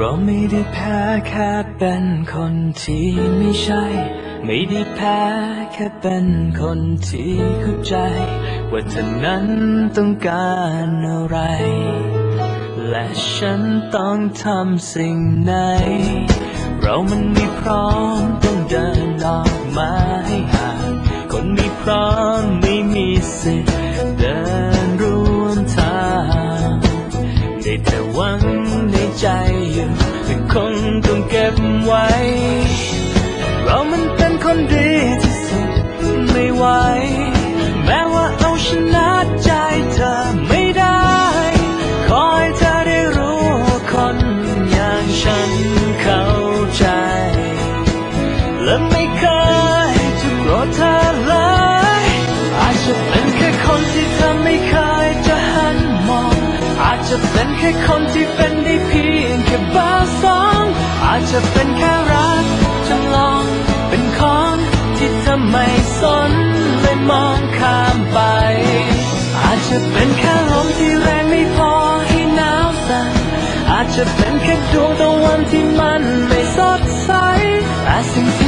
เราไม่ได้แพ้แค่เป็นคนที่ไม่ใช่ ไม่ได้แพ้แค่เป็นคนที่เข้าใจ ว่าเธอนั้นต้องการอะไร และฉันต้องทำสิ่งไหน เรามันไม่พร้อม แต่หวังในใจอยู่แต่คงต้องเก็บไว้ เรามันเป็นคนดีที่สุดไม่ไหว จจะเป็นแค่คนที่เป็นได้เพียงแค่เบอร์สองอาจจะเป็นแค่รักจำลองเป็นของที่เธอไม่สนเลยมองข้ามไป อาจจะเป็นแค่ลมที่แรงไม่พอให้หนาวสั่นอาจจะเป็นแค่ดวงตะวันที่มันไม่สดใสแต่สิ่งที่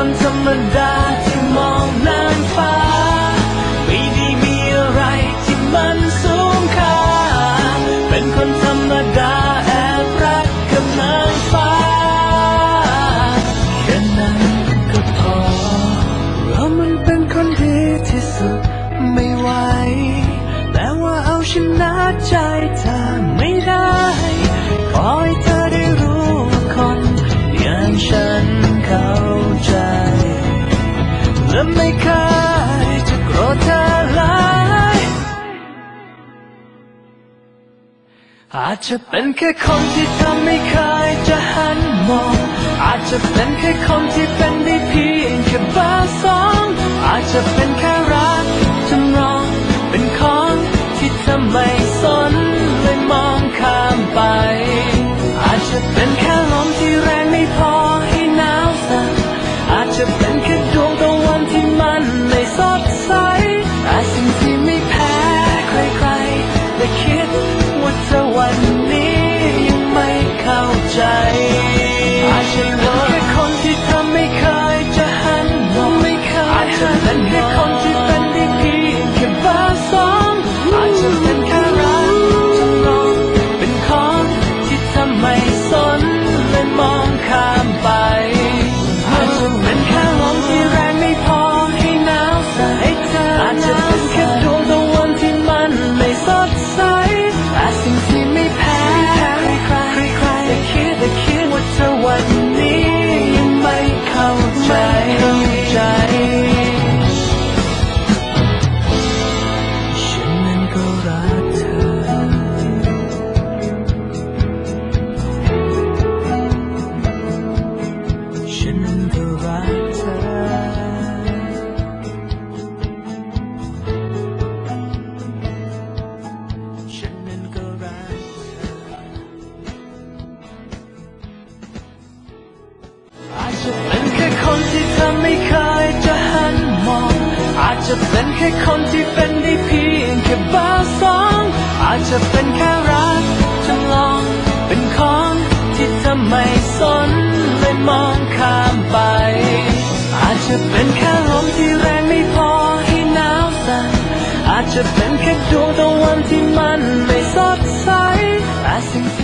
ก็เป็นคนธรรมดา อาจจะเป็นแค่คนที่ทำไม่เคยจะหันมอง อาจจะเป็นแค่คนที่เป็น เป็นแค่คนที่เธอไม่เคยจะหันมอง อาจจะเป็นแค่คนที่เป็นได้เพียงแค่เบอร์สองอาจจะเป็นแค่รักจำลอง เป็นของที่เธอไม่สนเลยมองข้ามไป อาจจะเป็นแค่ลมที่แรงไม่พอให้หนาวสั่นอาจจะเป็นแค่ดวงตะวันที่มันไม่สดใส I think